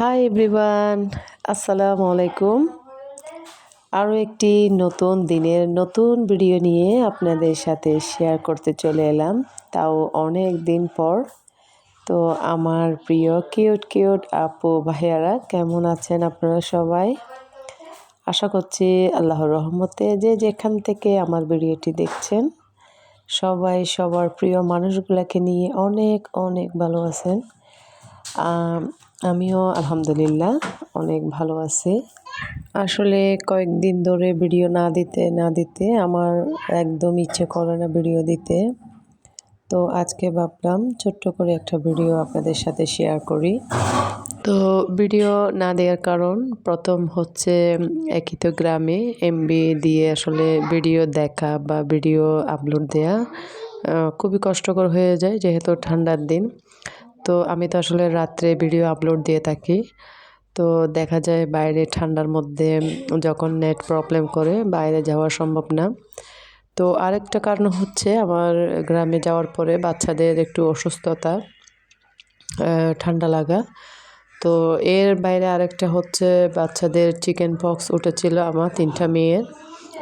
Hi everyone আসসালামু আলাইকুম আরও একটি নতুন দিনের নতুন ভিডিও নিয়ে আপনাদের সাথে শেয়ার করতে চলে এলাম। তাও অনেক দিন পর। তো আমার প্রিয় কিউট কিউট আপু, ভাইয়ারা, কেমন আছেন আপনারা সবাই? আশা করছি আল্লাহর রহমতে যে যেখান থেকে আমার ভিডিওটি দেখছেন, সবাই সবার প্রিয় মানুষগুলোকে নিয়ে অনেক অনেক ভালো আছেন। আমিও আলহামদুলিল্লাহ অনেক ভালো আছি। আসলে কয়েকদিন ধরে ভিডিও না দিতে না দিতে আমার একদম ইচ্ছে করে না ভিডিও দিতে। তো আজকে ভাবলাম ছোট্ট করে একটা ভিডিও আপনাদের সাথে শেয়ার করি। তো ভিডিও না দেওয়ার কারণ প্রথম হচ্ছে একই তো গ্রামে এমবি দিয়ে আসলে ভিডিও দেখা বা ভিডিও আপলোড দেয়া খুবই কষ্টকর হয়ে যায় যেহেতু ঠান্ডার দিন। তো আমি তো আসলে রাত্রে ভিডিও আপলোড দিয়ে থাকি। তো দেখা যায় বাইরে ঠান্ডার মধ্যে যখন নেট প্রবলেম করে বাইরে যাওয়া সম্ভব না। তো আরেকটা কারণ হচ্ছে আমার গ্রামে যাওয়ার পরে বাচ্চাদের একটু অসুস্থতা ঠান্ডা লাগা। তো এর বাইরে আরেকটা হচ্ছে বাচ্চাদের চিকেন পক্স উঠেছিল আমার তিনটা মেয়ের।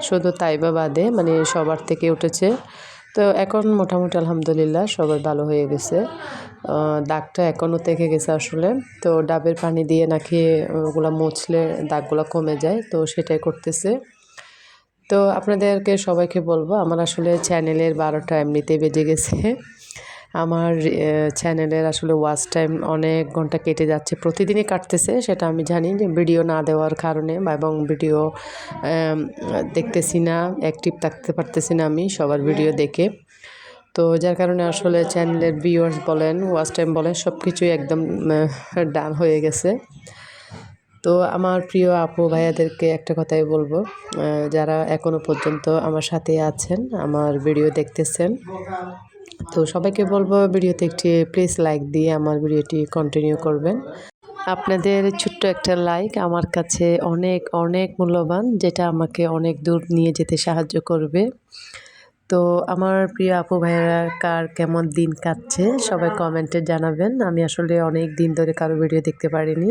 শুধু তাইবা বাদে মানে সবার থেকে উঠেছে। তো এখন মোটামুটি আলহামদুলিল্লাহ সবাই ভালো হয়ে গেছে। দাগটা এখনও থেকে গেছে আসলে। তো ডাবের পানি দিয়ে নাকি ওগুলো মুছলে দাগগুলো কমে যায়, তো সেটাই করতেছে। তো আপনাদেরকে সবাইকে বলব, আমার আসলে চ্যানেলের বারোটা এমনিতেই বেজে গেছে। আমার চ্যানেলের আসলে ওয়াচ টাইম অনেক ঘণ্টা কেটে যাচ্ছে, প্রতিদিনই কাটতেছে, সেটা আমি জানি যে ভিডিও না দেওয়ার কারণে এবং ভিডিও দেখতেছি না অ্যাক্টিভ থাকতে পারতেছি না আমি সবার ভিডিও দেখে। তো যার কারণে আসলে চ্যানেলের ভিউয়ার্স বলেন ওয়াচ টাইম বলেন সব কিছুই একদম ডান হয়ে গেছে। তো আমার প্রিয় আপু ভাইয়াদেরকে একটা কথাই বলব যারা এখনও পর্যন্ত আমার সাথে আছেন, আমার ভিডিও দেখতেছেন তো সবাইকে বলব ভিডিওতে একটি প্লিজ লাইক দিয়ে আমার ভিডিওটি কন্টিনিউ করবেন। আপনাদের ছোট্ট একটা লাইক আমার কাছে অনেক অনেক মূল্যবান, যেটা আমাকে অনেক দূর নিয়ে যেতে সাহায্য করবে। তো আমার প্রিয় আপু ভাইয়েরা, কার কেমন দিন কাটছে সবাই কমেন্টে জানাবেন। আমি আসলে অনেক দিন ধরে কারও ভিডিও দেখতে পারিনি,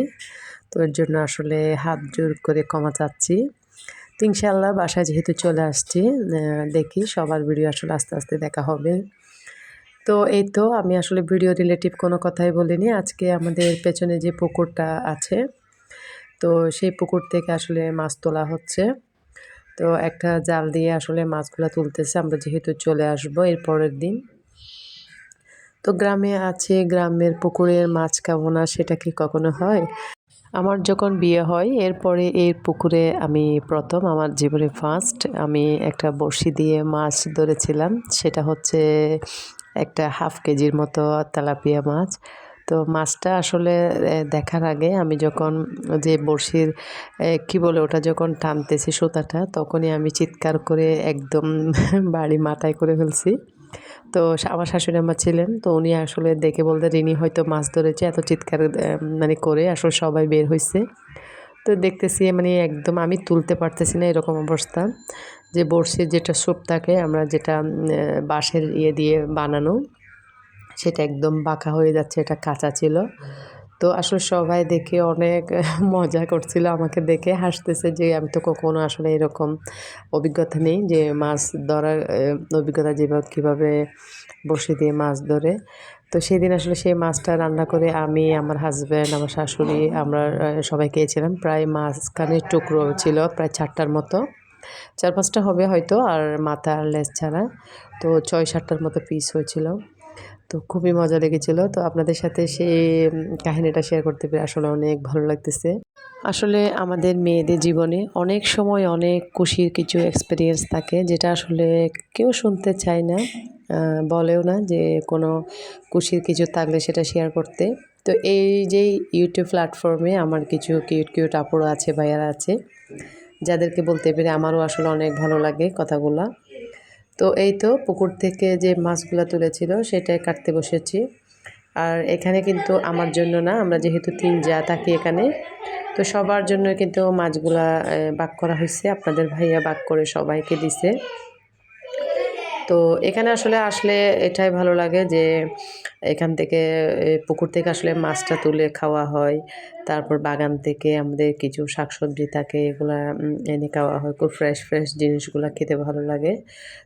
তো এর জন্য আসলে হাত জোর করে ক্ষমা চাচ্ছি। তো ইনশাল্লাহ বাসায় যেহেতু চলে আসছি দেখি সবার ভিডিও আসলে আস্তে আস্তে দেখা হবে। তো এই তো, আমি আসলে ভিডিও রিলেটিভ কোনো কথাই বলিনি। আজকে আমাদের পেছনে যে পুকুরটা আছে, তো সেই পুকুর থেকে আসলে মাছ তোলা হচ্ছে। তো একটা জাল দিয়ে আসলে মাছগুলো তুলতেছে, আমরা যেহেতু চলে আসব এর পরের দিন। তো গ্রামে আছে, গ্রামের পুকুরের মাছ খাব না সেটা কি কখনো হয়? আমার যখন বিয়ে হয়, এরপরে এই পুকুরে আমি প্রথম, আমার জীবনে ফার্স্ট আমি একটা বড়শি দিয়ে মাছ ধরেছিলাম। সেটা হচ্ছে একটা হাফ কেজির মতো তেলাপিয়া মাছ। তো মাছটা আসলে দেখার আগে আমি যখন যে বড়শির কি বলে ওটা যখন টানতেছি সুতাটা, তখনই আমি চিৎকার করে একদম বাড়ি মাথায় করে ফেলছি। তো আমার শাশুড়ি আমার ছিলেন, তো উনি আসলে দেখে বলতে, রিনি হয়তো মাছ ধরেছে। এত চিৎকার মানে করে আসলে সবাই বের হয়েছে তো দেখতেছি মানে একদম আমি তুলতে পারতেছি না এরকম অবস্থা। যে বড়শির যেটা স্যুপ থাকে, আমরা যেটা বাঁশের ইয়ে দিয়ে বানানো, সেটা একদম বাঁকা হয়ে যাচ্ছে, এটা কাঁচা ছিল। তো আসলে সবাই দেখে অনেক মজা করছিল আমাকে দেখে, হাসতেছে যে আমি তো কখনো আসলে এরকম অভিজ্ঞতা নেই যে মাছ ধরার অভিজ্ঞতা যেভাবে, কীভাবে বসে দিয়ে মাছ ধরে। তো সেদিন আসলে সেই মাছটা রান্না করে আমি, আমার হাজব্যান্ড আমার শাশুড়ি, আমরা সবাই খেয়েছিলাম। প্রায় মাঝখানের টুকরো ছিল, প্রায় চারটার মতো। চার পাঁচটা হবে হয়তো, আর মাথা আর লেস ছাড়া। তো ছয় সাতটার মতো পিস হয়েছিল। তো খুবই মজা লেগেছিল। তো আপনাদের সাথে সেই কাহিনিটা শেয়ার করতে পেরে আসলে অনেক ভালো লাগতেছে। আসলে আমাদের মেয়েদের জীবনে অনেক সময় অনেক খুশির কিছু এক্সপিরিয়েন্স থাকে, যেটা আসলে কেউ শুনতে চায় না বলেও না যে কোনো খুশির কিছু থাকলে সেটা শেয়ার করতে। তো এই যে ইউটিউব প্ল্যাটফর্মে আমার কিছু কিউট কিউট আপুরো আছে, ভাইয়ারা আছে, যাদেরকে বলতে পেরে আমারও আসলে অনেক ভালো লাগে কথাগুলো। তো এই তো পুকুর থেকে যে মাছগুলো তুলেছিল, সেটাই কাটতে বসেছি। আর এখানে কিন্তু আমার জন্য না, আমরা যেহেতু তিন যা থাকি এখানে, তো সবার জন্য কিন্তু মাছগুলা বাক করা হয়েছে আপনাদের ভাইয়া বাক করে সবাইকে দিছে। তো এখানে আসলে আসলে এটাই ভালো লাগে যে এখান থেকে পুকুর থেকে আসলে মাছটা তুলে খাওয়া হয়। তারপর বাগান থেকে আমাদের কিছু শাকসবজি থাকে, এগুলা এনে খাওয়া হয়। খুব ফ্রেশ ফ্রেশ জিনিসগুলো খেতে ভালো লাগে।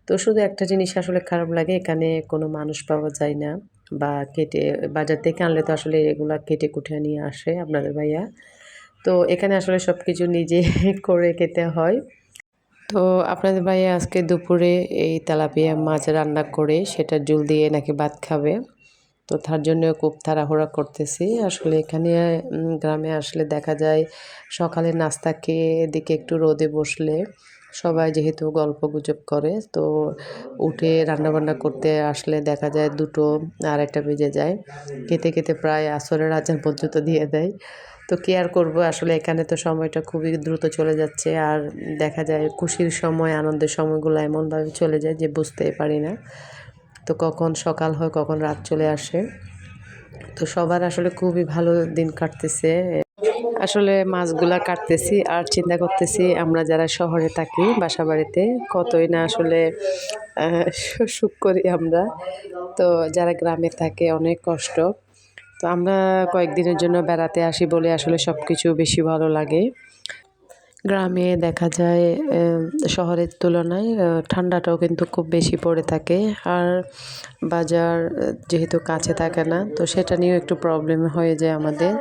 তো শুধু একটা জিনিস আসলে খারাপ লাগে, এখানে কোনো মানুষ পাওয়া যায় না বা কেটে, বাজার থেকে আনলে তো আসলে এগুলা কেটে কুটে নিয়ে আসে আপনাদের ভাইয়া। তো এখানে আসলে সব কিছু নিজে করে খেতে হয়। তো আপনাদের ভাই আজকে দুপুরে এই তেলাপিয়া মাছ রান্না করে সেটা জুল দিয়ে নাকি ভাত খাবে। তো তার জন্য খুব তাড়াহুড়া করতেছি। আসলে এখানে গ্রামে আসলে দেখা যায় সকালে নাস্তা খেয়ে এদিকে একটু রোদে বসলে সবাই যেহেতু গল্প গুজব করে, তো উঠে রান্নাবান্না করতে আসলে দেখা যায় দুটো আর একটা বেজে যায়। খেতে খেতে প্রায় আসরের আচার পর্যন্ত দিয়ে দেয়। তো কি আর করব? আসলে এখানে তো সময়টা খুবই দ্রুত চলে যাচ্ছে আর দেখা যায় খুশির সময়, আনন্দের সময়গুলো এমনভাবে চলে যায় যে বুঝতেই পারি না। তো কখন সকাল হয়, কখন রাত চলে আসে। তো সবার আসলে খুবই ভালো দিন কাটতেছে। আসলে মাছগুলা কাটতেছি আর চিন্তা করতেছি আমরা যারা শহরে থাকি বাসা বাড়িতে কতই না আসলে সুখ করি আমরা। তো যারা গ্রামে থাকে অনেক কষ্ট। তো আমরা কয়েকদিনের জন্য বেড়াতে আসি বলে আসলে সব কিছু বেশি ভালো লাগে। গ্রামে দেখা যায় শহরের তুলনায় ঠান্ডাটাও কিন্তু খুব বেশি পড়ে থাকে। আর বাজার যেহেতু কাছে থাকে না, তো সেটা নিয়েও একটু প্রবলেম হয়ে যায় আমাদের।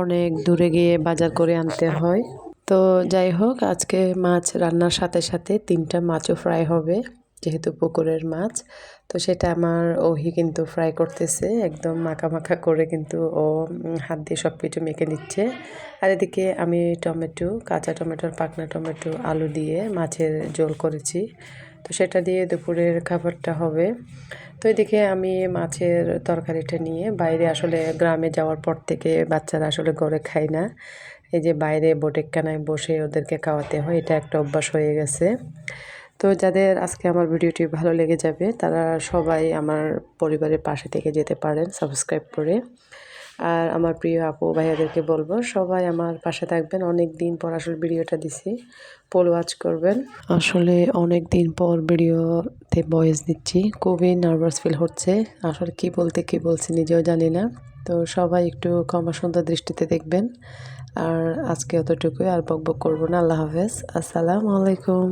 অনেক দূরে গিয়ে বাজার করে আনতে হয়। তো যাই হোক, আজকে মাছ রান্নার সাথে সাথে তিনটা মাছও ফ্রাই হবে। যেহেতু পুকুরের মাছ, তো সেটা আমার ওহি কিন্তু ফ্রাই করতেছে, একদম মাখা মাখা করে কিন্তু ও হাত দিয়ে সব কিছু মেখে নিচ্ছে। আর এদিকে আমি টমেটো, কাঁচা টমেটোর পাকনা টমেটো, আলু দিয়ে মাছের ঝোল করেছি। তো সেটা দিয়ে দুপুরের খাবারটা হবে। তো এদিকে আমি মাছের তরকারিটা নিয়ে বাইরে আসলে গ্রামে যাওয়ার পর থেকে বাচ্চারা আসলে ঘরে খায় না। এই যে বাইরে বোটেকখানায় বসে ওদেরকে খাওয়াতে হয়, এটা একটা অভ্যাস হয়ে গেছে। তো যাদের আজকে আমার ভিডিওটি ভালো লেগে যাবে, তারা সবাই আমার পরিবারের পাশে থেকে যেতে পারেন সাবস্ক্রাইব করে। আর আমার প্রিয় আপু ভাইয়াদেরকে বলব, সবাই আমার পাশে থাকবেন। অনেক দিন পর আসলে ভিডিওটা দিছি, পোল ওয়াচ করবেন। আসলে অনেক দিন পর ভিডিওতে ভয়েস দিচ্ছি, খুবই নার্ভাস ফিল হচ্ছে। আসলে কি বলতে, কি বলছি নিজেও জানি না। তো সবাই একটু ক্ষমা সুন্দর দৃষ্টিতে দেখবেন। আর আজকে অতটুকুই আর বক বক করব না। আল্লাহ হাফেজ। আসসালামু আলাইকুম।